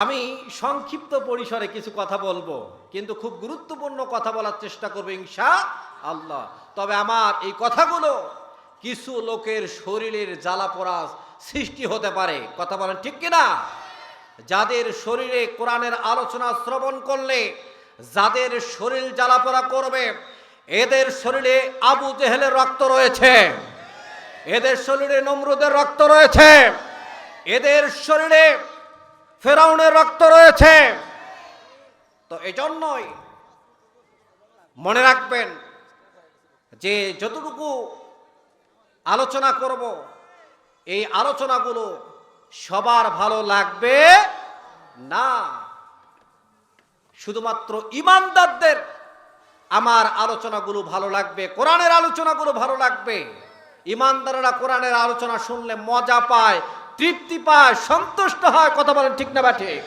আমি সংক্ষিপ্ত পরিসরে কিছু কথা বলব, কিন্তু খুব গুরুত্বপূর্ণ কথা বলার চেষ্টা করব, ইনশা আল্লাহ। তবে আমার এই কথাগুলো কিছু লোকের শরীরের জ্বালা পোড়া সৃষ্টি হতে পারে। কথা বলেন ঠিক কিনা? যাদের শরীরে কোরআনের আলোচনা শ্রবণ করলে, যাদের শরীর জ্বালাপোড়া করবে, এদের শরীরে আবু জেহেলের রক্ত রয়েছে। এদের শরীরে নমরুদের রক্ত রয়েছে। এদের শরীরে ফেরাউনের রক্ত রয়েছে। তো এজন্যই মনে রাখবেন যে যতটুকু আলোচনা করব, এই আলোচনাগুলো সবার ভালো লাগবে না। শুধুমাত্র ইমানদারদের আমার আলোচনাগুলো ভালো লাগবে, কোরআনের আলোচনাগুলো ভালো লাগবে। ইমানদাররা কোরআনের আলোচনা শুনলে মজা পায় তৃপ্তি পায় সন্তুষ্ট হয় কথা বলেন ঠিক না বা ঠিক?